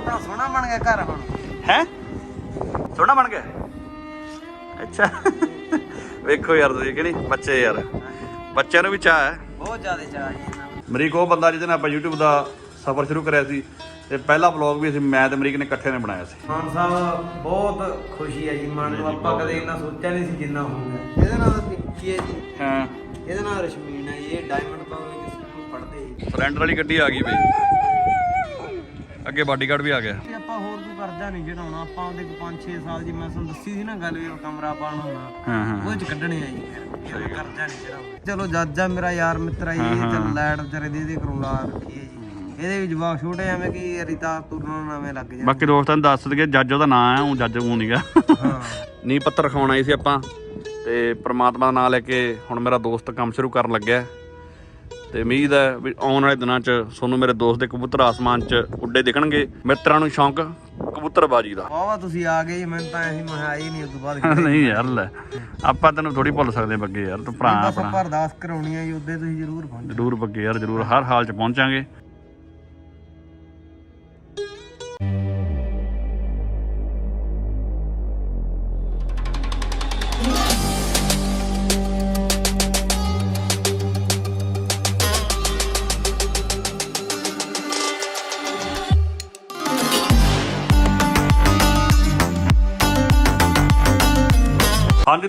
ਆਪਣਾ ਸੋਹਣਾ ਬਣ ਗਿਆ ਘਰ ਹੁਣ। ਹੈ? ਸੋਹਣਾ ਬਣ ਗਿਆ? ਅੱਛਾ। ਵੇਖੋ ਯਾਰ ਤੁਸੀਂ ਕਿ ਨਹੀਂ ਬੱਚੇ ਯਾਰ। ਬੱਚਿਆਂ ਨੂੰ ਵੀ ਚਾਹ ਹੈ। ਬਹੁਤ ਜ਼ਿਆਦਾ ਚਾਹ ਨੂੰ। ਅਮਰੀਕ ਉਹ ਬੰਦਾ ਜਿਹਦੇ ਨਾਲ ਆਪਾਂ YouTube ਦਾ ਸਫ਼ਰ ਸ਼ੁਰੂ ਕਰਿਆ ਸੀ ਤੇ ਪਹਿਲਾ ਵਲੌਗ ਵੀ ਅਸੀਂ ਮੈਂ ਤੇ ਅਮਰੀਕ ਨੇ ਇਕੱਠੇ ਨੇ ਬਣਾਇਆ ਸੀ। ਮਾਨ ਸਾਹਿਬ ਬਹੁਤ ਖੁਸ਼ੀ ਹੈ ਜੀ ਮਨ ਨੂੰ। ਆਪਾਂ ਕਦੇ ਇੰਨਾ ਸੋਚਿਆ ਨਹੀਂ ਸੀ ਜਿੰਨਾ ਹੋਊਗਾ ਇਹਦਾ ਨਾਮ ਪਿੰਕੀ ਹੈ ਜੀ। ਹਾਂ। ਇਹਦਾ ਨਾਮ ਰਸ਼ਮੀਨ ਹੈ ਜੀ ਇਹ ਡਾਇਮੰਡ ਪਬਲਿਕ ਸਕੂਲ ਪੜ੍ਹਦੇ ਸਲੈਂਡਰ ਵਾਲੀ ਗੱਡੀ ਆ ਗਈ ਬਈ। ਅੱਗੇ ਬਾਡੀਗਾਰਡ ਵੀ ਆ ਗਿਆ। ਤੇ ਆਪਾਂ ਹੋਰ ਕੋਈ ਕਰਜ਼ਾ ਨਹੀਂ ਚੜਾਉਣਾ ਆਪਾਂ ਉਹਦੇ ਕੋ 5-6 ਸਾਲ ਦੀ ਮੈਂ ਤੁਹਾਨੂੰ ਦੱਸੀ ਸੀ ਨਾ ਗੱਲ ਵੀ ਉਹ ਕਮਰਾ ਪਾਣ ਹੋਣਾ ਹਾਂ ਹਾਂ। ਉਹ ਚ ਕੱਢਣੇ ਆ ਜੀ। ਇਹ ਕਰਜ਼ਾ ਨਹੀਂ ਚੜਾਉਣਾ ਚਲੋ ਜੱਜ ਮੇਰਾ ਯਾਰ ਮਿੱਤਰ ਆ ਜੀ ਇਹ ਚੱਲ ਲਾਈਟ ਵਿਚਾਰੇ ਦੇ ਦੇ ਕਰੋ ਲਾ ਰੱਖੀ ਹੈ ਜੀ। ਇਹਦੇ ਵੀ ਜਵਾਬ ਛੋਟੇ ਐਵੇਂ ਕਿ ਰਿਤਾ ਤੁਰਨ ਨਵੇਂ ਲੱਗ ਜਾਣ ਬਾਕੀ ਦੋਸਤਾਂ ਨੂੰ ਦੱਸ ਦਈਏ ਜੱਜ ਉਹਦਾ ਨਾਂ ਹੈ ਉਹ ਜੱਜ ਉਹ ਨਹੀਂਗਾ ਹਾਂ। ਨੀ ਪੱਤਰ ਰਖਾਉਣ ਆਏ ਸੀ ਆਪਾਂ ਤੇ ਪ੍ਰਮਾਤਮਾ ਦਾ ਨਾਮ ਲੈ ਕੇ ਹੁਣ ਮੇਰਾ ਦੋਸਤ ਕੰਮ ਸ਼ੁਰੂ ਕਰਨ ਲੱਗਿਆ। ਤੇ ਉਮੀਦ ਹੈ ਵੀ ਆਉਣ ਵਾਲੇ ਦਿਨਾਂ 'ਚ ਤੁਹਾਨੂੰ ਮੇਰੇ ਦੋਸਤ ਦੇ ਕਬੂਤਰ ਆਸਮਾਨ 'ਚ ਉੱਡੇ ਦਿਖਣਗੇ। ਮਿੱਤਰਾਂ ਨੂੰ ਸ਼ੌਂਕ ਕਬੂਤਰਬਾਜੀ ਦਾ। ਵਾਵਾ ਤੁਸੀਂ ਆ ਗਏ ਮੈਨੂੰ ਤਾਂ ਐਸੀ ਮੈਂ ਆਈ ਨਹੀਂ ਉਸ ਤੋਂ ਬਾਅਦ ਨਹੀਂ ਯਾਰ ਲੈ ਆਪਾਂ ਤੈਨੂੰ ਥੋੜੀ ਭੁੱਲ ਸਕਦੇ ਬੱਗੇ ਯਾਰ ਤੂੰ ਭਰਾ ਬਸ ਆਪਣਾ। ਆਪਾਂ ਅਰਦਾਸ ਕਰਾਉਣੀ ਆ ਜੀ ਉਹਦੇ ਤੁਸੀਂ ਜ਼ਰੂਰ ਪਹੁੰਚੋ। ਜ਼ਰੂਰ ਬੱਗੇ ਯਾਰ ਜ਼ਰੂਰ ਹਰ ਹਾਲ 'ਚ ਪਹੁੰਚਾਂਗੇ।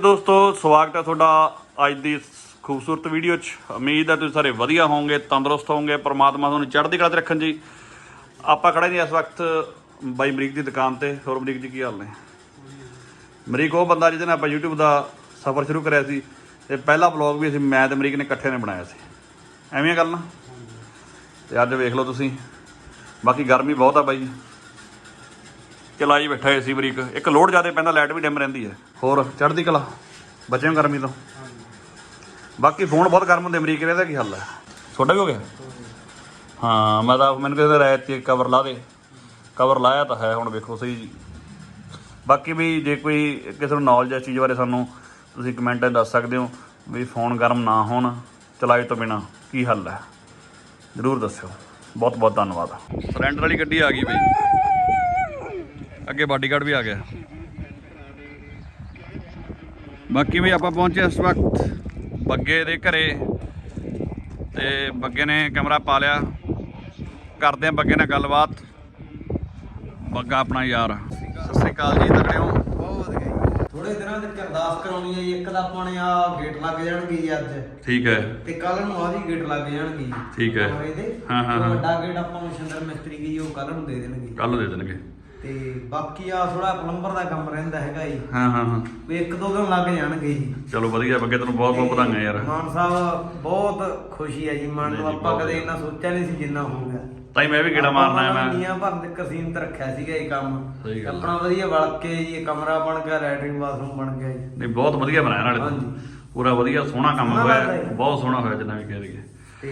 ਦੋਸਤੋ, ਸਵਾਗਤ ਹੈ ਤੁਹਾਡਾ ਅੱਜ ਦੀ ਇਸ ਖੂਬਸੂਰਤ ਵੀਡੀਓ 'ਚ। ਉਮੀਦ ਹੈ ਤੁਸੀਂ ਸਾਰੇ ਵਧੀਆ ਹੋਵੋਗੇ, ਤੰਦਰੁਸਤ ਹੋਵੋਗੇ, ਪ੍ਰਮਾਤਮਾ ਤੁਹਾਨੂੰ ਚੜ੍ਹਦੀ ਕਲਾ 'ਚ ਰੱਖਣ ਜੀ। ਆਪਾਂ ਖੜੇ ਜੀ ਇਸ ਵਕਤ ਬਾਈ ਅਮਰੀਕ ਦੀ ਦੁਕਾਨ ਤੇ। ਹੋਰ ਅਮਰੀਕ ਜੀ, ਕੀ ਹਾਲ ਨੇ? ਅਮਰੀਕ ਉਹ ਬੰਦਾ ਜਿਹਦੇ ਨਾਲ ਆਪਾਂ YouTube ਦਾ ਸਫ਼ਰ ਸ਼ੁਰੂ ਕਰਿਆ ਸੀ। ਤੇ ਪਹਿਲਾ ਵਲੌਗ ਵੀ ਅਸੀਂ ਮੈਂ ਤੇ ਅਮਰੀਕ ਨੇ ਇਕੱਠੇ ਨੇ ਬਣਾਇਆ ਸੀ। ਐਵੇਂ ਗੱਲ? ਨਾ ਤੇ ਅੱਜ ਵੇਖ ਲਓ ਤੁਸੀਂ। ਬਾਕੀ ਗਰਮੀ ਬਹੁਤ ਆ ਬਾਈ। ਚਲਾਈ ਬੈਠਾ ਏ ਸੀ ਬਰੀਕ। ਇੱਕ ਲੋਡ ਜ਼ਿਆਦਾ ਪੈਂਦਾ, ਲਾਈਟ ਵੀ ਡਿਮ ਰਹਿੰਦੀ ਹੈ। ਹੋਰ, ਚੜ੍ਹਦੀ ਕਲਾ। ਬਚਿਓ ਗਰਮੀ ਤੋਂ। ਬਾਕੀ ਫੋਨ ਬਹੁਤ ਗਰਮ ਹੁੰਦੇ, ਅਮਰੀਕ ਦੇ, ਇਹਦਾ ਕੀ ਹੱਲ ਹੈ? ਛੋਟਾ ਵੀ ਹੋ ਗਿਆ? ਹਾਂ, ਮੈਂ ਤਾਂ, ਮੈਨੂੰ ਕਹਿੰਦਾ ਰਾਇਤ ਤੇ ਕਵਰ ਲਾ ਦੇ। ਕਵਰ ਲਾਇਆ ਤਾਂ ਹੈ, ਹੁਣ ਵੇਖੋ ਸਹੀ ਬਾਕੀ ਵੀ ਜੇ ਕੋਈ ਕਿਸੇ ਨੂੰ ਨੌਲੇਜ ਇਸ ਚੀਜ਼ ਬਾਰੇ ਸਾਨੂੰ, ਤੁਸੀਂ ਕਮੈਂਟ ਦੱਸ ਸਕਦੇ ਹੋ ਵੀ ਫੋਨ ਗਰਮ ਨਾ ਹੋਣ, ਚਲਾਈ ਤੋਂ ਬਿਨਾ ਕੀ ਹੱਲ ਹੈ। ਜ਼ਰੂਰ ਦੱਸਿਓ। ਬਹੁਤ ਬਹੁਤ ਧੰਨਵਾਦ। ਸਲੈਂਡਰ ਵਾਲੀ ਗੱਡੀ ਆ ਗਈ ਬਈ। ਅੱਗੇ ਬਾਡੀਗਾਰਡ ਵੀ ਆ ਗਿਆ। ਬਾਕੀ ਵੀ ਆਪਾਂ ਪਹੁੰਚੇ ਇਸ ਵਕਤ ਬੱਗੇ ਦੇ ਘਰੇ ਤੇ ਬੱਗੇ ਨੇ ਕਮਰਾ ਪਾ ਲਿਆ। ਕਰਦੇ ਆ ਬੱਗੇ ਨਾਲ ਗੱਲਬਾਤ। ਬੱਗਾ ਆਪਣਾ ਯਾਰ। ਸਤਿ ਸ੍ਰੀ ਅਕਾਲ ਜੀ ਤਕੜਿਓ ਬਹੁਤ ਵਧੀਆ ਥੋੜੇ ਦਿਨਾਂ ਤੱਕ ਅਰਦਾਸ ਕਰਾਉਣੀ ਹੈ ਇੱਕ ਤਾਂ ਆਪਾਂ ਨੇ ਆ ਗੇਟ ਲੱਗ ਜਾਣਗੇ ਜੀ ਅੱਜ। ਠੀਕ ਹੈ। ਤੇ ਕੱਲ ਨੂੰ ਆ ਵੀ ਗੇਟ ਲੱਗ ਜਾਣਗੇ ਠੀਕ ਹੈ। ਹਾਂ, ਹਾਂ। ਵੱਡਾ ਗੇਟ ਆਪਾਂ ਨੂੰ ਸ਼ੰਦਰ ਮਿਸਤਰੀ ਕੀ ਉਹ ਕੱਲ ਨੂੰ ਦੇ ਦੇਣਗੇ। ਕੱਲ ਦੇ ਦੇਣਗੇ। ਤੇ ਬਾਕੀ ਆ ਥੋੜਾ ਪਲੰਬਰ ਦਾ ਕੰਮ ਰਹਿੰਦਾ ਹੈਗਾ ਜੀ। ਹਾਂ ਹਾਂ ਹਾਂ। ਵੀ ਇੱਕ ਦੋ ਦਿਨ ਲੱਗ ਜਾਣਗੇ ਜੀ। ਚਲੋ ਵਧੀਆ ਬੱਗੇ ਤੈਨੂੰ ਬਹੁਤ ਬਹੁਤ ਵਧਾਈਆਂ ਯਾਰ। ਮਾਨ ਸਾਹਿਬ ਬਹੁਤ ਖੁਸ਼ੀ ਹੈ ਜੀ। ਮਨ ਨੂੰ ਆਪਾਂ ਕਦੇ ਇੰਨਾ ਸੋਚਿਆ ਨਹੀਂ ਸੀ ਜਿੰਨਾ ਹੋਊਗਾ ਤਾਈ ਮੈਂ ਵੀ ਗੇੜਾ ਮਾਰਨਾ ਹੈ ਮੈਂ। ਨੀਆਂ ਭਰਨ ਦੇ ਕਸੀਮ ਤੇ ਰੱਖਿਆ ਸੀਗਾ ਇਹ ਕੰਮ। ਹੈ। ਆਪਣਾ ਵਧੀਆ ਵੜ ਕੇ ਜੀ ਇਹ ਕਮਰਾ ਬਣ ਗਿਆ ਲੈਟਰਿੰਗ ਬਾਥਰੂਮ ਬਣ ਗਿਆ ਜੀ। ਨਹੀਂ ਬਹੁਤ ਵਧੀਆ ਬਣਾਇਆ ਨਾਲੇ ਹਾਂਜੀ। ਤੂੰ ਪੂਰਾ ਵਧੀਆ ਸੋਹਣਾ ਕੰਮ ਹੋਇਆ। ਹੈ। ਬਹੁਤ ਸੋਹਣਾ ਹੋਇਆ ਜਿੰਨਾ ਵੀ ਕਹਿ ਦਈਏ ਤੇ ਤੇ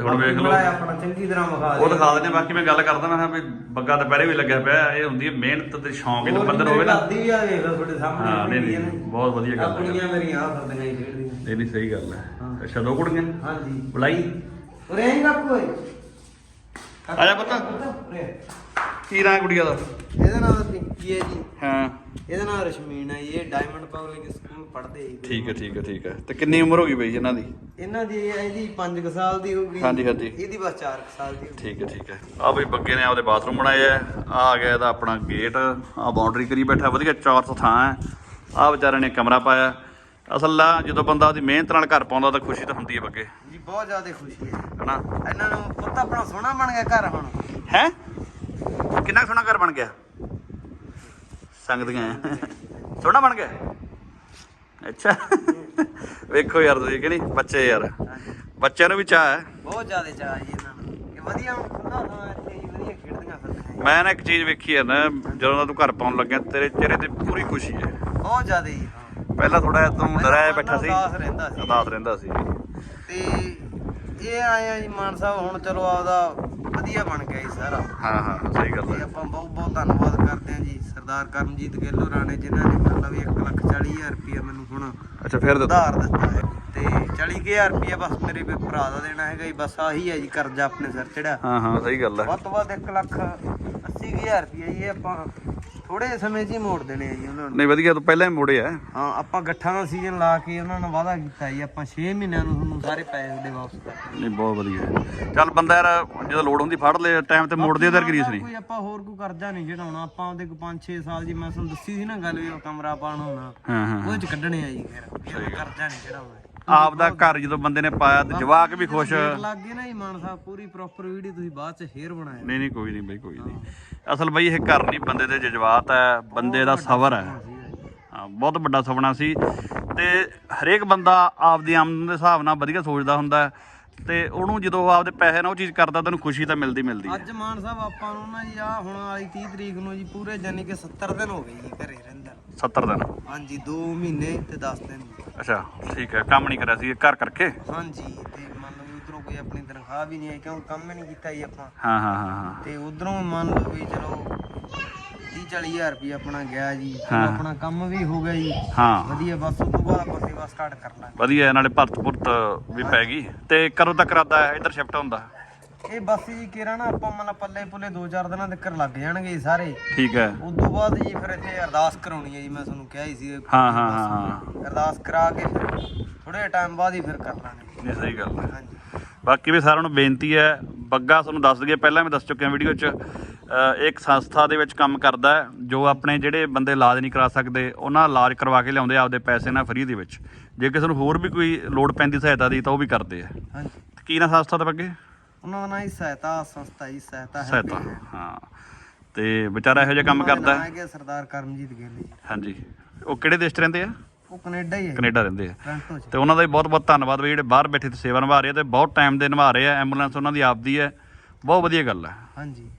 ਹੁਣ ਵੇਖ ਲਓ। ਆਪਣਾ ਚੰਗੀ ਤਰ੍ਹਾਂ ਵਿਖਾ ਉਹ ਦਿਖਾ ਦਿੰਦੇ ਬਾਕੀ ਮੈਂ ਗੱਲ ਕਰਦਾ ਮੈਂ ਵੀ ਬੱਗਾ ਤਾਂ ਪਹਿਲੇ ਵੀ ਲੱਗਿਆ ਪਿਆ ਇਹ ਹੁੰਦੀ ਹੈ ਮਿਹਨਤ ਤੇ ਸ਼ੌਂਕ ਇਹ ਬੰਦਰ ਹੋਵੇ ਨਾ। ਕਰਦੀ ਆ ਵੇਖ ਲਓ ਤੁਹਾਡੇ ਸਾਹਮਣੇ ਹਾਂ, ਨਹੀਂ, ਕੁੜੀਆਂ। ਬਹੁਤ ਵਧੀਆ ਗੱਲ ਹੈ। ਆਪਣੀਆਂ ਮੇਰੀਆਂ ਆ ਫਿਰਦੀਆਂ ਜੀ ਖੇਡਦੀਆਂ। ਨਹੀਂ ਨਹੀਂ ਸਹੀ ਗੱਲ ਹੈ। ਹਾਂ। ਅੱਛਾ ਦੋ ਕੁੜੀਆਂ? ਹਾਂਜੀ। ਬੁਲਾਈ। ਉਰੇ ਆਈ ਕਾਕੂ ਓਏ ਆ ਜਾ ਪੁੱਤ। ਕੀ ਨਾਂ ਕੁੜੀਆਂ ਦਾ? ਇਹਦਾ ਨਾਮ ਪਿੰਕੀ ਹੈ ਜੀ? ਹਾਂ। ਇਹਦਾ ਨਾਮ ਰਸ਼ਮੀਨ ਹੈ ਇਹ ਡਾਇਮੰਡ ਪਬਲਿਕ ਸਕੂਲ ਪੜ੍ਹਦੇ ਜੀ ਠੀਕ ਹੈ ਠੀਕ ਹੈ ਠੀਕ ਹੈ। ਤੇ ਕਿੰਨੀ ਉਮਰ ਹੋ ਗਈ ਬਈ ਇਹਨਾਂ ਦੀ? ਇਹਨਾਂ ਦੀ ਇਹਦੀ 5 ਸਾਲ ਦੀ ਹੋਊਗੀ ਹਾਂਜੀ, ਹਾਂਜੀ। ਇਹਦੀ ਬਸ 4 ਸਾਲ ਦੀ ਹੋਊਗੀ ਠੀਕ ਹੈ ਠੀਕ ਹੈ। ਆ ਬਈ ਬੱਗੇ ਨੇ ਆਪਦੇ ਬਾਥਰੂਮ ਬਣਾਏ ਆ। ਆ ਆ ਗਿਆ ਇਹਦਾ ਆਪਣਾ ਗੇਟ ਆ ਬਾਉਂਡਰੀ ਕਰੀ ਬੈਠਾ ਵਧੀਆ ਚੌਰਸ ਥਾਂ ਹੈ। ਆ ਵਿਚਾਰੇ ਨੇ ਕਮਰਾ ਪਾਇਆ। ਅਸਲ ਆ ਜਦੋਂ ਬੰਦਾ ਉਹਦੀ ਮਿਹਨਤ ਨਾਲ ਘਰ ਪਾਉਂਦਾ ਤਾਂ ਖੁਸ਼ੀ ਤਾਂ ਹੁੰਦੀ ਹੈ ਬੱਗੇ। ਜੀ ਬਹੁਤ ਜ਼ਿਆਦਾ ਖੁਸ਼ੀ ਹੈ। ਹਨਾ ਇਹਨਾਂ ਨੂੰ ਪੁੱਤ ਆਪਣਾ ਸੋਹਣਾ ਬਣ ਗਿਆ ਘਰ ਹੁਣ। ਹੈ? ਕਿੰਨਾ ਸੋਹਣਾ ਘਰ ਬਣ ਗਿਆ? ਸੰਗਦੀਆਂ। ਸੋਹਣਾ ਬਣ ਗਿਆ। ਅੱਛਾ। ਵੇਖੋ ਯਾਰ ਤੁਸੀਂ ਕਿ ਨਹੀਂ ਬੱਚੇ ਯਾਰ। ਬੱਚਿਆਂ ਨੂੰ ਵੀ ਚਾਹ ਹੈ। ਬਹੁਤ ਜ਼ਿਆਦਾ ਚਾਹ ਜੀ ਇਹਨਾਂ ਨੂੰ। ਇਹ ਵਧੀਆ ਹੁਣ ਖੁੱਲਾ ਥਾਂ ਇੱਥੇ ਜੀ ਵਧੀਆ ਖੇਡਦੀਆਂ ਫਿਰਦੀਆਂ। ਮੈਂ ਨਾ ਇੱਕ ਚੀਜ਼ ਵੇਖੀ ਹੈ ਨਾ ਜਦੋਂ ਦਾ ਤੂੰ ਘਰ ਪਾਉਣ ਲੱਗਿਆ ਤੇਰੇ ਚਿਹਰੇ ਤੇ ਪੂਰੀ ਖੁਸ਼ੀ ਹੈ। ਬਹੁਤ ਜ਼ਿਆਦਾ ਜੀ ਹਾਂ। ਪਹਿਲਾਂ ਥੋੜਾ ਤੂੰ ਡਰਾਇਆ ਬੈਠਾ ਸੀ। ਉਦਾਸ ਰਹਿੰਦਾ ਸੀ। ਉਦਾਸ ਰਹਿੰਦਾ ਸੀ। ਤੇ ਇਹ ਆਏ ਆ ਜੀ ਮਾਨ ਸਾਹਿਬ ਹੁਣ ਚਲੋ ਆਪਦਾ ਵਧੀਆ ਬਣ ਗਿਆ ਜੀ ਸਾਰਾ। ਹਾਂ ਹਾਂ ਸਹੀ ਗੱਲ ਤੇ ਹੈ ਆਪਾਂ ਬਹੁਤ ਬਹੁਤ ਧੰਨਵਾਦ ਕਰਦੇ ਹਾਂ ਜੀ। ਸਰਦਾਰ ਕਰਮਜੀਤ ਗਿੱਲ ਹੋਰਾਂ ਨੇ ਜਿਨ੍ਹਾਂ ਨੇ ਮਤਲਬ 140000 ਰੁਪਏ ਮੈਨੂੰ ਹੁਣ ਅੱਛਾ ਫੇਰ ਦਿੱਤਾ। ਉਧਾਰ ਦਿੱਤਾ ਹੈ। ਤੇ 40000 ਰੁਪਏ ਬਸ ਮੇਰੇ ਵੀ ਭਰਾ ਦਾ ਦੇਣਾ ਹੈਗਾ ਜੀ। ਬਸ ਆਹੀ ਹੈ ਜੀ ਕਰਜ਼ਾ ਆਪਣੇ ਸਿਰ ਚੜਿਆ। ਹਾਂ ਹਾਂ ਸਹੀ ਗੱਲ ਹੈ ਵੱਧ ਤੋਂ ਵੱਧ 1 ਲੱਖ 80 80000 ਰੁਪਏ ਜੀ ਇਹ ਆਪਾਂ ਥੋੜੇ ਸਮੇਂ 'ਚ ਹੀ ਮੋੜ ਦੇਣੇ ਆ ਜੀ ਉਹਨਾਂ ਨੂੰ। ਨਹੀਂ ਵਧੀਆ ਤੋਂ ਪਹਿਲਾਂ ਹੀ ਮੋੜੇ ਆ ਹਾਂ ਆਪਾਂ ਗੱਠਾਂ ਦਾ ਸੀਜ਼ਨ ਲਾ ਕੇ ਉਹਨਾਂ ਨਾਲ ਵਾਅਦਾ ਕੀਤਾ ਜੀ ਆਪਾਂ 6 ਮਹੀਨਿਆਂ ਨੂੰ ਤੁਹਾਨੂੰ ਸਾਰੇ ਪੈਸੇ ਦੇ ਵਾਪਸ ਕਰ। ਨਹੀਂ ਬਹੁਤ ਵਧੀਆ। ਚੱਲ ਬੰਦਾ ਯਾਰ ਜਦੋਂ ਲੋੜ ਹੁੰਦੀ ਫੜ ਲੈ ਟਾਈਮ ਤੇ ਮੋੜ ਦੇ ਦਰ ਕਰੀਸ ਨਹੀਂ ਕੋਈ ਆਪਾਂ ਹੋਰ ਕੋਈ ਕਰਜ਼ਾ ਨਹੀਂ ਚੜਾਉਣਾ ਆਪਾਂ ਉਹਦੇ ਕੋ 5-6 ਸਾਲ ਜੀ ਮੈਂ ਤੁਹਾਨੂੰ ਦੱਸੀ ਸੀ ਨਾ ਗੱਲ ਵੀ ਉਹ ਕਮਰਾ ਪਾਣ ਹੋਣਾ ਹਾਂ ਹਾਂ ਉਹਦੇ ਚ ਕੱਢਣੇ ਆ ਜੀ ਫਿਰ। ਕਰਜ਼ਾ ਨਹੀਂ ਚੜਾਉਣਾ ਆਪ ਦਾ ਘਰ ਜਦੋਂ ਬੰਦੇ ਨੇ ਪਾਇਆ ਤੇ ਜਵਾਕ ਵੀ ਖੁਸ਼। ਲੱਗ ਗਏ ਨਾ ਜੀ ਮਾਨ ਸਾਹਿਬ ਪੂਰੀ ਪ੍ਰੋਪਰ ਵੀਡੀਓ ਤੁਸੀਂ ਬਾਅਦ ਚ ਫੇਰ ਬਣਾਇਆ। ਨਹੀਂ ਨਹੀਂ ਕੋਈ ਨਹੀਂ ਬਈ ਕੋਈ ਨਹੀਂ। ਅਸਲ ਬਈ ਇਹ ਘਰ ਨਹੀਂ ਬੰਦੇ ਦੇ ਜਜ਼ਬਾਤ ਹੈ ਬੰਦੇ ਦਾ ਸਬਰ ਹੈ। ਹਾਂ ਬਹੁਤ ਵੱਡਾ ਸੁਪਨਾ ਸੀ। ਤੇ ਹਰੇਕ ਬੰਦਾ ਆਪਦੀ ਆਮਦਨ ਦੇ ਹਿਸਾਬ ਨਾਲ ਵਧੀਆ ਸੋਚਦਾ ਹੁੰਦਾ ਹੈ। ਤੇ ਉਹਨੂੰ ਜਦੋਂ ਆਪਦੇ ਪੈਸੇ ਨਾਲ ਉਹ ਚੀਜ਼ ਕਰਦਾ ਤੈਨੂੰ ਖੁਸ਼ੀ ਤਾਂ ਮਿਲਦੀ ਮਿਲਦੀ ਹੈ। ਅੱਜ ਮਾਨ ਸਾਹਿਬ ਆਪਾਂ ਨੂੰ ਨਾ ਜੀ ਆ ਹੁਣ ਵਾਲੀ 30 ਤਰੀਕ ਨੂੰ ਜੀ ਪੂਰੇ ਜਾਨੀ ਕਿ 70 ਦਿਨ ਹੋ ਗਏ ਜੀ ਘਰੇ ਰਹਿੰਦਾ 70 ਦਿਨ? ਹਾਂਜੀ 2 ਮਹੀਨੇ ਤੇ 10 ਦਿਨ। ਅੱਛਾ ਠੀਕ ਹੈ ਕੰਮ ਨਹੀਂ ਕਰਿਆ ਸੀ ਘਰ ਕਰਕੇ? ਹਾਂਜੀ ਤੇ ਮੰਨ ਲਓ ਉਧਰੋਂ ਕੋਈ ਆਪਣੀ ਤਨਖਾਹ ਵੀ ਨਹੀਂ ਆਈ ਕਿਉਂ ਕੰਮ ਹੀ ਨਹੀਂ ਕੀਤਾ ਜੀ ਆਪਾਂ। ਹਾਂ ਹਾਂ ਹਾਂ ਹਾਂ। ਤੇ ਉਧਰੋਂ ਮੰਨ ਲਓ ਵੀ ਚਲੋ 30 40000 ਰੁਪਏ ਆਪਣਾ ਗਿਆ ਜੀ। ਚਲੋ ਆਪਣਾ ਕੰਮ ਵੀ ਹੋ ਗਿਆ ਜੀ। ਹਾਂ। ਵਧੀਆ ਬਸ ਉਸ ਤੋਂ ਬਾਅਦ ਆਪਾਂ ਸੇਵਾ ਸਟਾਰਟ ਕਰ ਲਾਂਗੇ। ਵਧੀਆ ਨਾਲੇ ਭਰਤ ਭੁਰਤ ਵੀ ਪੈ ਗਈ। ਤੇ ਕਦੋਂ ਤੱਕ ਇਰਾਦਾ ਹੈ? ਇੱਧਰ ਸ਼ਿਫਟ ਹੁੰਦਾ ਇਹ ਬਸ ਜੀ ਕਿਰਾ ਨਾ ਆਪਾਂ ਮਤਲਬ ਪੱਲੇ ਪੁੱਲੇ 2-4 ਦਿਨਾਂ ਤੱਕ ਲੱਗ ਜਾਣਗੇ ਜੀ ਸਾਰੇ। ਠੀਕ ਹੈ। ਉਸ ਤੋਂ ਬਾਅਦ ਜੀ ਫਿਰ ਇੱਥੇ ਅਰਦਾਸ ਕਰਾਉਣੀ ਹੈ ਜੀ ਮੈਂ ਤੁਹਾਨੂੰ ਕਿਹਾ ਹੀ ਸੀ। ਹਾਂ ਹਾਂ ਹਾਂ ਹਾਂ। ਅਰਦਾਸ ਕਰਾ ਕੇ ਥੋੜੇ ਟਾਈਮ ਬਾਅਦ ਹੀ ਫਿਰ ਕਰ ਲਾਂਗੇ। ਨਹੀਂ ਸਹੀ ਗੱਲ ਹੈ। ਹਾਂਜੀ। ਬਾਕੀ ਵੀ ਸਾਰਿਆਂ ਨੂੰ ਬੇਨਤੀ ਹੈ ਬੱਗਾ ਤੁਹਾਨੂੰ ਦੱਸ ਦਈਏ ਪਹਿਲਾਂ ਵੀ ਦੱਸ ਚੁੱਕੇ ਹਾਂ ਵੀਡੀਓ 'ਚ। ਅ, ਇੱਕ ਸੰਸਥਾ ਦੇ ਵਿੱਚ ਕੰਮ ਕਰਦਾ ਹੈ ਜੋ ਆਪਣੇ ਜਿਹੜੇ ਬੰਦੇ ਇਲਾਜ ਨਹੀਂ ਕਰਾ ਸਕਦੇ ਉਹਨਾਂ ਇਲਾਜ ਕਰਵਾ ਕੇ ਲਿਆਉਂਦੇ ਆਪਦੇ ਪੈਸੇ ਨਾਲ ਫ੍ਰੀ ਦੇ ਵਿੱਚ। ਜੇ ਕਿਸੇ ਨੂੰ ਹੋਰ ਵੀ ਕੋਈ ਲੋੜ ਪੈਂਦੀ ਸਹਾਇਤਾ ਦੀ ਤਾਂ ਉਹ ਵੀ ਕਰਦੇ ਆ। ਹਾਂਜੀ। ਕੀ ਨਾ ਸੰਸਥਾ ਦਾ ਬੱਗੇ ਉਹਨਾਂ ਦਾ ਨਾਂ ਹੀ ਸਹਾਇਤਾ ਸੰਸਥਾ ਜੀ ਸਹਾਇਤਾ ਹੈ ਸਹਾਇਤਾ ਹਾਂ। ਤੇ ਵਿਚਾਰਾ ਇਹੋ ਜਿਹਾ ਕੰਮ ਕਰਦਾ ਹੈ। ਹੈ ਸਰਦਾਰ ਕਰਮਜੀਤ ਗਿੱਲ ਜੀ। ਹਾਂਜੀ। ਉਹ ਕਿਹੜੇ ਦੇਸ਼ 'ਚ ਰਹਿੰਦੇ ਆ? ਉਹ ਕੈਨੇਡਾ ਹੀ ਹੈ ਕੈਨੇਡਾ ਰਹਿੰਦੇ ਆ। ਟ੍ਰਾਂਟੋ ਚ। ਤੇ ਉਹਨਾਂ ਦਾ ਵੀ ਬਹੁਤ ਬਹੁਤ ਧੰਨਵਾਦ ਵੀ ਜਿਹੜੇ ਬਾਹਰ ਬੈਠੇ ਤੇ ਸੇਵਾ ਨਿਭਾ ਰਹੇ ਆ ਤੇ ਬਹੁਤ ਟਾਈਮ ਦੇ ਨਿਭਾ ਰਹੇ ਆ। ਐਂਬੂਲੈਂਸ ਉਹਨਾਂ ਦੀ ਆਪਦੀ ਹੈ। ਬਹੁਤ ਵਧੀਆ ਗੱਲ ਹੈ। ਹਾਂਜੀ।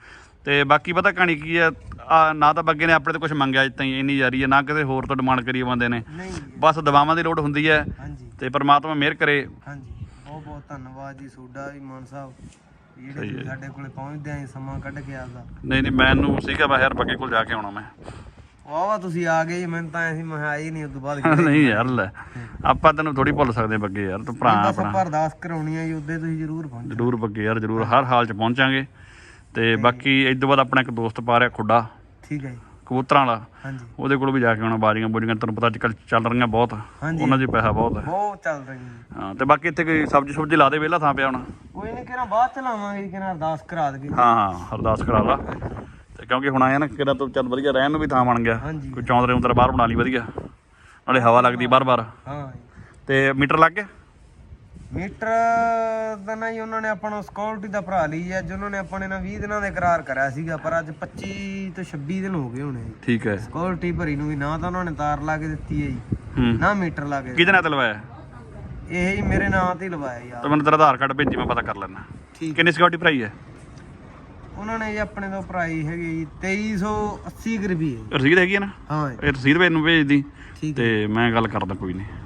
ਤੇ ਬਾਕੀ ਪਤਾ ਕਹਾਣੀ ਕੀ ਹੈ ਆ ਨਾ ਤਾਂ ਬੱਗੇ ਨੇ ਆਪਣੇ ਤੇ ਕੁਝ ਮੰਗਿਆ ਅਜ ਤਾਈਂ ਇੰਨੀ ਜਾਰੀ ਹੈ ਨਾ ਕਿਤੇ ਹੋਰ ਤੋਂ ਡਿਮਾਂਡ ਕਰੀ ਬੰਦੇ ਨੇ। ਬਸ ਦਵਾਵਾਂ ਦੀ ਲੋੜ ਹੁੰਦੀ ਹੈ ਹਾਂਜੀ। ਤੇ ਪ੍ਰਮਾਤਮਾ ਮਿਹਰ ਕਰੇ। ਹਾਂਜੀ। ਬਹੁਤ ਬਹੁਤ ਧੰਨਵਾਦ ਜੀ ਤੁਹਾਡਾ ਵੀ ਮਾਨ ਸਾਹਿਬ। ਜਿਹੜੇ ਤੁਸੀਂ ਸਾਡੇ ਕੋਲੇ ਪਹੁੰਚਦੇ ਆਂ ਸਮਾਂ ਕੱਢ ਕੇ ਆਦਾ ਨਹੀਂ ਨਹੀਂ ਮੈਨੂੰ ਸੀਗਾ ਮੈਂ ਯਾਰ ਬੱਗੇ ਕੋਲ ਜਾ ਕੇ ਆਉਣਾ ਮੈਂ। ਵਾਹ ਵਾਹ ਤੁਸੀਂ ਆ ਗਏ ਜੀ ਮੈਨੂੰ ਤਾਂ ਐਸੀ ਮੈਂ ਆਈ ਨਹੀਂ ਉਸ ਤੋਂ ਬਾਅਦ ਨਹੀਂ ਯਾਰ ਲੈ ਆਪਾਂ ਤੈਨੂੰ ਥੋੜੀ ਭੁੱਲ ਸਕਦੇ ਬੱਗੇ ਯਾਰ ਤੂੰ ਭਰਾ ਬਸ ਆਪਣਾ। ਆਪਾਂ ਅਰਦਾਸ ਕਰਾਉਣੀ ਆ ਜੀ ਉਹਦੇ ਤੁਸੀਂ ਜ਼ਰੂਰ ਪਹੁੰਚੋ। ਜ਼ਰੂਰ ਬੱਗੇ ਯਾਰ ਜ਼ਰੂਰ ਹਰ ਹਾਲ 'ਚ ਪਹੁੰਚਾਂਗੇ। ਤੇ ਬਾਕੀ ਇਸ ਤੋਂ ਬਾਅਦ ਆਪਣਾ ਇੱਕ ਦੋਸਤ ਪਾ ਰਿਹਾ ਖੁੱਡਾ ਠੀਕ ਹੈ ਜੀ। ਕਬੂਤਰਾਂ ਵਾਲਾ। ਹਾਂਜੀ। ਉਹਦੇ ਕੋਲ ਵੀ ਜਾ ਕੇ ਆਉਣਾ ਬਾਜੀਆਂ ਬੋਜੀਆਂ ਤੈਨੂੰ ਪਤਾ ਅੱਜ ਕੱਲ੍ਹ ਚੱਲ ਰਹੀਆਂ ਬਹੁਤ। ਹਾਂਜੀ। ਉਹਨਾਂ 'ਚ ਪੈਸਾ ਬਹੁਤ ਹੈ। ਬਹੁਤ ਚੱਲ ਰਹੀ ਹਾਂ ਤੇ ਬਾਕੀ ਇੱਥੇ ਕੋਈ ਸਬਜ਼ੀ ਸੁਬਜ਼ੀ ਲਾ ਦੇ ਵਿਹਲਾ ਥਾਂ ਪਿਆ ਹੋਣਾ? ਕੋਈ ਨਹੀਂ ਕਿਹਨਾਂ ਬਾਅਦ ਚ ਲਾਵਾਂਗੇ ਕਿਹਨਾਂ ਅਰਦਾਸ ਕਰਾ ਦਗੇ ਹਾਂ ਹਾਂ ਅਰਦਾਸ ਕਰਾ ਲਾ। ਤੇ ਕਿਉਂਕਿ ਹੁਣ ਆਇਆ ਨਾ ਕਿਹੜਾ ਤੋਂ ਚੱਲ ਵਧੀਆ ਰਹਿਣ ਨੂੰ ਵੀ ਥਾਂ ਬਣ ਗਿਆ। ਹਾਂਜੀ। ਕੋਈ ਚੌਂਦਰੇ ਉਂਦਰ ਬਾਹਰ ਬਣਾ ਲਈ ਵਧੀਆ। ਨਾਲੇ ਹਵਾ ਲੱਗਦੀ ਬਾਰ-ਬਾਰ। ਹਾਂ ਜੀ। ਤੇ ਮੀਟਰ ਲੱਗ ਗਿਆ? ਮੀਟਰ ਦਾ ਨਾ ਜੀ ਉਹਨਾਂ ਨੇ ਆਪਾਂ ਨੂੰ ਸਿਕਿਉਰਿਟੀ ਦਾ ਭਰਾ ਲਈ ਅੱਜ ਉਹਨਾਂ ਨੇ ਆਪਣੇ ਨਾਲ 20 ਦਿਨਾਂ ਦਾ ਇਕਰਾਰ ਕਰਿਆ ਸੀਗਾ ਪਰ ਅੱਜ 25 ਤੋਂ 26 ਦਿਨ ਹੋ ਗਏ ਹੋਣੇ ਠੀਕ ਹੈ। ਸਿਕਿਉਰਿਟੀ ਭਰੀ ਨੂੰ ਵੀ ਨਾ ਤਾਂ ਉਹਨਾਂ ਨੇ ਤਾਰ ਲਾ ਕੇ ਦਿੱਤੀ ਹੈ ਜੀ ਨਾ ਮੀਟਰ ਲਾ ਕੇ ਕਿਹਦੇ ਨਾਲ ਤੇ ਲਵਾਇਆ? ਇਹ ਹੀ ਮੇਰੇ ਨਾਂ ਤੇ ਲਵਾਇਆ ਯਾਰ ਤੇ ਮੈਨੂੰ ਤੇਰਾ ਆਧਾਰ ਕਾਰਡ ਭੇਜੀ ਮੈਂ ਪਤਾ ਕਰ ਲੈਣਾ ਠੀਕ। ਕਿੰਨੀ ਸਿਕਿਉਰਿਟੀ ਭਰਾਈ ਹੈ? ਉਹਨਾਂ ਨੇ ਜੀ ਆਪਣੇ ਤੋਂ ਭਰਾਈ ਹੈਗੀ ਜੀ 2380 ਕੁ ਰੁਪਏ ਰਸੀਦ ਹੈਗੀ ਹੈ ਨਾ? ਹਾਂ ਇਹ ਰਸੀਦ ਭੇਜ ਨੂੰ ਭੇਜ ਦੀ ਤੇ ਮੈਂ ਗੱਲ ਕਰਦਾ ਕੋਈ ਨਹੀਂ।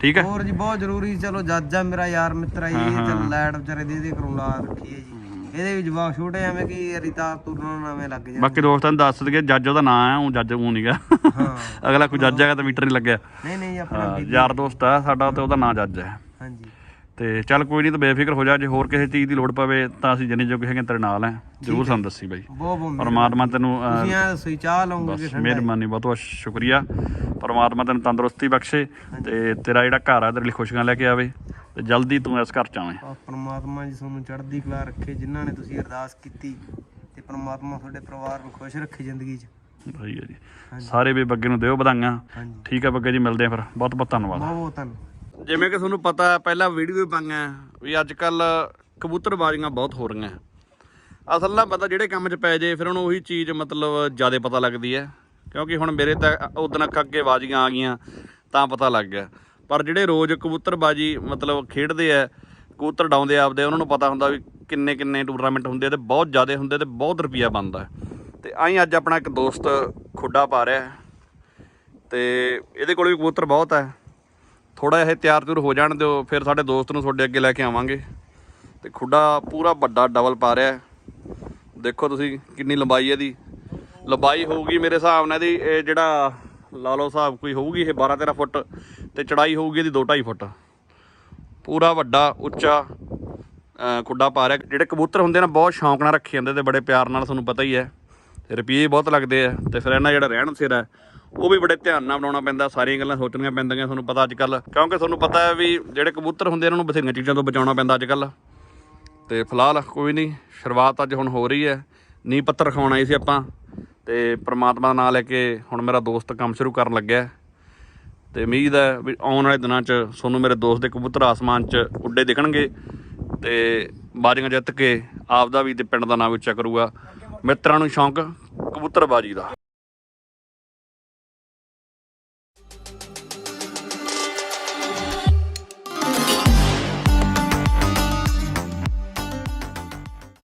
ਠੀਕ ਹੈ? ਹੋਰ ਜੀ ਬਹੁਤ ਜ਼ਰੂਰੀ ਚਲੋ ਜੱਜ ਮੇਰਾ ਯਾਰ ਮਿੱਤਰ ਆ ਜੀ ਇਹ ਚੱਲ ਲੈਟ ਵਿਚਾਰੇ ਦੇ ਦੇ ਕਰੂੰ ਲਾ ਰੱਖੀ ਹੈ ਜੀ। ਇਹਦੇ ਵੀ ਜਵਾਬ ਛੋਟੇ ਐਵੇਂ ਕਿ ਰੀਤਾ ਤੁਰਨ ਨਵੇਂ ਲੱਗ ਜਾਣ। ਬਾਕੀ ਦੋਸਤਾਂ ਨੂੰ ਦੱਸ ਦਈਏ ਜੱਜ ਉਹਦਾ ਨਾਂ ਹੈ ਉਹ ਜੱਜ ਉਹ ਨਹੀਂਗਾ ਹਾਂ। ਅਗਲਾ ਕੋਈ ਜੱਜ ਹੈਗਾ ਤਾਂ ਮੀਟਰ ਨਹੀਂ ਲੱਗਿਆ। ਨਹੀਂ ਨਹੀਂ ਆਪਣਾ ਹਾਂ, ਯਾਰ ਦੋਸਤ ਆ ਸਾਡਾ ਤੇ ਉਹਦਾ ਨਾਂ ਜੱਜ ਹੈ। ਤੇ ਚੱਲ ਕੋਈ ਨਹੀਂ ਤੂੰ ਬੇਫਿਕਰ ਹੋ ਜਾ ਜੇ ਹੋਰ ਕਿਸੇ ਚੀਜ਼ ਦੀ ਲੋੜ ਪਵੇ ਤਾਂ ਅਸੀਂ ਜਿੰਨੇ ਜੋਗੇ ਹੈਗੇ ਤੇਰੇ ਨਾਲ ਹੈ ਜ਼ਰੂਰ ਸਾਨੂੰ ਦੱਸੀ ਬਾਈ। ਬਹੁਤ ਬਹੁਤ ਪਰਮਾਤਮਾ ਤੈਨੂੰ ਤੁਸੀਂ ਆ ਸੋਈ ਚਾਹ ਲਾਉਂਗੇ ਮਿਹਰਬਾਨੀ ਬਹੁਤ ਬਹੁਤ ਸ਼ੁਕਰੀਆ। ਪਰਮਾਤਮਾ ਤੈਨੂੰ ਤੰਦਰੁਸਤੀ ਬਖਸ਼ੇ ਤੇ ਤੇਰਾ ਜਿਹੜਾ ਘਰ ਆ ਤੇਰੇ ਲਈ ਖੁਸ਼ੀਆਂ ਲੈ ਕੇ ਆਵੇ ਤੇ ਜਲਦੀ ਤੂੰ ਇਸ ਘਰ ਚ ਆਵੇਂ। ਪ੍ਰਮਾਤਮਾ ਜੀ ਤੁਹਾਨੂੰ ਚੜ੍ਹਦੀ ਕਲਾ ਰੱਖੇ ਜਿਨ੍ਹਾਂ ਨੇ ਤੁਸੀਂ ਅਰਦਾਸ ਕੀਤੀ ਤੇ ਪ੍ਰਮਾਤਮਾ ਤੁਹਾਡੇ ਪਰਿਵਾਰ ਨੂੰ ਖੁਸ਼ ਰੱਖੇ ਜ਼ਿੰਦਗੀ 'ਚ। ਸਹੀ ਹੈ ਜੀ। ਸਾਰੇ ਵੀ ਬੱਗੇ ਨੂੰ ਦਿਓ ਵਧਾਈਆਂ। ਠੀਕ ਹੈ ਬੱਗੇ ਜੀ ਮਿਲਦੇ ਆ ਫਿਰ। ਬਹੁਤ ਬਹੁਤ ਧੰਨਵਾਦ। ਬਹੁਤ ਬਹੁਤ ਧੰਨਵਾਦ। ਜਿਵੇਂ ਕਿ ਤੁਹਾਨੂੰ ਪਤਾ, ਪਹਿਲਾਂ ਵੀਡੀਓ ਵੀ ਪਾਈਆਂ ਵੀ ਅੱਜ ਕੱਲ ਕਬੂਤਰਬਾਜ਼ੀਆਂ ਬਹੁਤ ਹੋ ਰਹੀਆਂ ਅਸਲ ਨਾਲ ਬੰਦਾ ਜਿਹੜੇ ਕੰਮ 'ਚ ਪੈ ਜੇ, ਫਿਰ ਉਹਨੂੰ ਉਹੀ ਚੀਜ਼ ਮਤਲਬ ਜ਼ਿਆਦਾ ਪਤਾ ਲੱਗਦੀ ਹੈ। ਕਿਉਂਕਿ ਹੁਣ ਮੇਰੇ ਤਾਂ ਉਦੋਂ ਅੱਖ ਅੱਗੇ ਬਾਜ਼ੀਆਂ ਆ ਗਈਆਂ, ਤਾਂ ਪਤਾ ਲੱਗ ਗਿਆ। ਪਰ ਜਿਹੜੇ ਰੋਜ਼ ਕਬੂਤਰਬਾਜ਼ੀ ਮਤਲਬ ਖੇਡਦੇ ਆ ਕਬੂਤਰ ਡਾਉਂਦੇ ਆਪਦੇ, ਉਹਨਾਂ ਨੂੰ ਪਤਾ ਹੁੰਦਾ ਵੀ ਕਿੰਨੇ ਕਿੰਨੇ ਟੂਰਨਾਮੈਂਟ ਹੁੰਦੇ ਆ ਤੇ ਬਹੁਤ ਜ਼ਿਆਦਾ ਹੁੰਦੇ ਤੇ ਬਹੁਤ ਰੁਪਈਆ ਬਣਦਾ ਤੇ ਆਈ ਅੱਜ ਆਪਣਾ ਇੱਕ ਦੋਸਤ ਖੁੱਡਾ ਪਾ ਰਿਹਾ ਹੈ। ਤੇ ਇਹਦੇ ਕੋਲ ਵੀ ਕਬੂਤਰ ਬਹੁਤ ਹੈ। ਥੋੜਾ ਇਹ ਤਿਆਰ ਤੁਰ ਹੋ ਜਾਣ ਦਿਓ, ਫਿਰ ਸਾਡੇ ਦੋਸਤ ਨੂੰ ਤੁਹਾਡੇ ਅੱਗੇ ਲੈ ਕੇ ਆਵਾਂਗੇ। ਤੇ ਖੁੱਡਾ ਪੂਰਾ ਵੱਡਾ ਡਬਲ ਪਾ ਰਿਹਾ ਦੇਖੋ ਤੁਸੀਂ ਕਿੰਨੀ ਲੰਬਾਈ ਇਹਦੀ। ਲੰਬਾਈ ਹੋਊਗੀ ਮੇਰੇ ਹਿਸਾਬ ਨਾਲ ਇਹਦੀ, ਇਹ ਜਿਹੜਾ ਲਾ ਲਓ ਹਿਸਾਬ ਕੋਈ ਹੋਊਗੀ ਇਹ 12 13 ਫੁੱਟ ਤੇ ਚੜਾਈ ਹੋਊਗੀ ਇਹਦੀ 2 2.5 ਫੁੱਟ। ਪੂਰਾ ਵੱਡਾ, ਉੱਚਾ ਖੁੱਡਾ ਪਾ ਰਿਹਾ। ਜਿਹੜੇ ਕਬੂਤਰ ਹੁੰਦੇ ਨੇ ਬਹੁਤ ਸ਼ੌਂਕ ਨਾਲ ਰੱਖੇ ਜਾਂਦੇ ਤੇ ਬੜੇ ਪਿਆਰ ਨਾਲ, ਤੁਹਾਨੂੰ ਪਤਾ ਹੀ ਹੈ। ਰੁਪਏ ਬਹੁਤ ਲੱਗਦੇ ਆ। ਤੇ ਫਿਰ ਇਹਨਾਂ ਜਿਹੜਾ ਰਹਿਣ ਸਿਰ ਹੈ ਉਹ ਵੀ ਬੜੇ ਧਿਆਨ ਨਾਲ ਬਣਾਉਣਾ ਪੈਂਦਾ, ਸਾਰੀਆਂ ਗੱਲਾਂ ਸੋਚਣੀਆਂ ਪੈਂਦੀਆਂ ਤੁਹਾਨੂੰ ਪਤਾ ਅੱਜ ਕੱਲ ਕਿਉਂਕਿ ਤੁਹਾਨੂੰ ਪਤਾ ਹੈ ਵੀ ਜਿਹੜੇ ਕਬੂਤਰ ਹੁੰਦੇ ਇਹਨਾਂ ਨੂੰ ਬਥੇਰੀਆਂ ਚੀਜ਼ਾਂ ਤੋਂ ਬਚਾਉਣਾ ਪੈਂਦਾ ਅੱਜ ਕੱਲ ਤੇ ਫਿਲਹਾਲ ਕੋਈ ਨਹੀਂ, ਸ਼ੁਰੂਆਤ ਅੱਜ ਹੁਣ ਹੋ ਰਹੀ ਹੈ। ਨੀਂਹ ਪੱਤਰ ਰਖਾਉਣ ਆਏ ਸੀ ਆਪਾਂ, ਤੇ ਪ੍ਰਮਾਤਮਾ ਦਾ ਨਾਮ ਲੈ ਕੇ ਹੁਣ ਮੇਰਾ ਦੋਸਤ ਕੰਮ ਸ਼ੁਰੂ ਕਰਨ ਲੱਗਿਆ ਹੈ। ਤੇ ਉਮੀਦ ਹੈ ਵੀ ਆਉਣ ਵਾਲੇ ਦਿਨਾਂ 'ਚ ਤੁਹਾਨੂੰ ਮੇਰੇ ਦੋਸਤ ਦੇ ਕਬੂਤਰ ਆਸਮਾਨ 'ਚ ਉੱਡੇ ਦਿਖਣਗੇ ਤੇ ਬਾਜ਼ੀਆਂ ਜਿੱਤ ਕੇ ਆਪ ਦਾ ਵੀ ਤੇ ਪਿੰਡ ਦਾ ਨਾਮ ਉੱਚਾ ਕਰੂਗਾ। ਮਿੱਤਰਾਂ ਨੂੰ ਸ਼ੌਂਕ ਕਬੂਤਰਬਾਜੀ ਦਾ।